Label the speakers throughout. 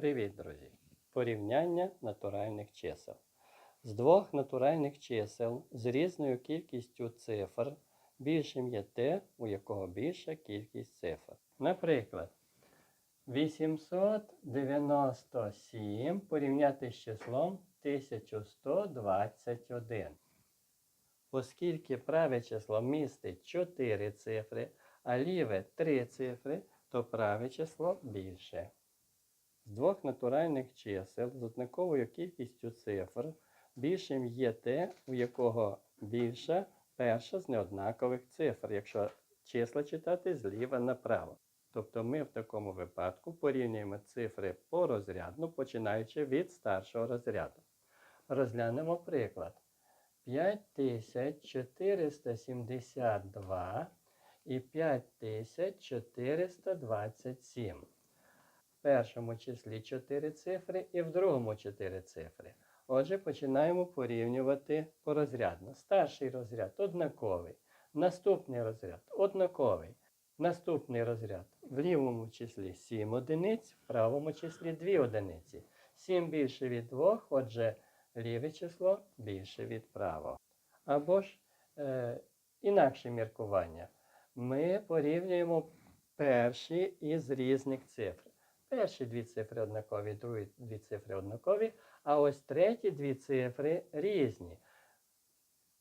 Speaker 1: Привіт, друзі! Порівняння натуральних чисел. З двох натуральних чисел з різною кількістю цифр більшим є те, у якого більша кількість цифр. Наприклад, 897 порівняти з числом 1121. Оскільки праве число містить 4 цифри, а ліве 3 цифри, то праве число більше. Двох натуральних чисел з однаковою кількістю цифр більшим є те, у якого більша перша з неоднакових цифр, якщо числа читати зліва направо. Тобто ми в такому випадку порівнюємо цифри порозрядно, починаючи від старшого розряду. Розглянемо приклад. 5472 і 5427. Першому числі 4 цифри і в другому 4 цифри. Отже, починаємо порівнювати порозрядно. Старший розряд однаковий. Наступний розряд однаковий. Наступний розряд в лівому числі 7 одиниць, в правому числі 2 одиниці. 7 більше від 2, отже, ліве число більше від правого. Або ж е, інакше міркування. Ми порівнюємо перші із різних цифр. Перші дві цифри однакові, другі дві цифри однакові, а ось треті дві цифри різні.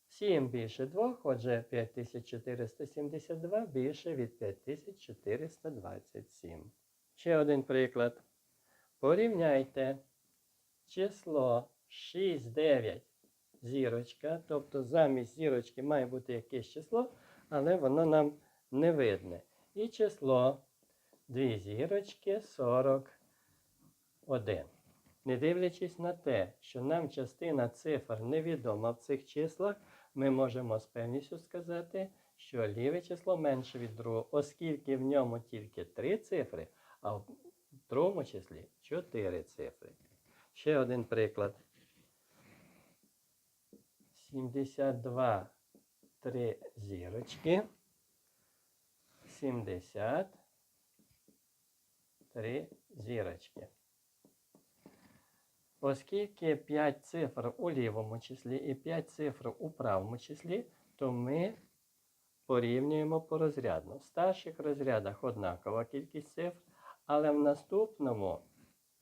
Speaker 1: 7 більше 2, отже 5472 більше від 5427. Ще один приклад. Порівняйте число 6, 9, зірочка, тобто замість зірочки має бути якесь число, але воно нам не видне. І число 2 зірочки 41. Не дивлячись на те, що нам частина цифр невідома в цих числах, ми можемо з певністю сказати, що ліве число менше від другого, оскільки в ньому тільки 3 цифри, а в другому числі 4 цифри. Ще один приклад. 72 3 зірочки. 70 3 зірочки. Оскільки 5 цифр у лівому числі і 5 цифр у правому числі, то ми порівнюємо порозрядно. В старших розрядах однакова кількість цифр, але в наступному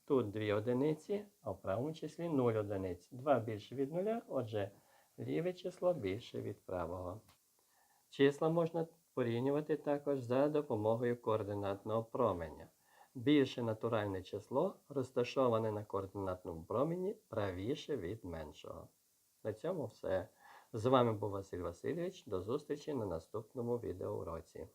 Speaker 1: тут 2 одиниці, а в правому числі 0 одиниць. 2 більше від 0, отже, ліве число більше від правого. Числа можна порівнювати також за допомогою координатного променя. Більше натуральне число розташоване на координатному промені правіше від меншого. На цьому все. З вами був Василь Васильович. До зустрічі на наступному відеоуроці.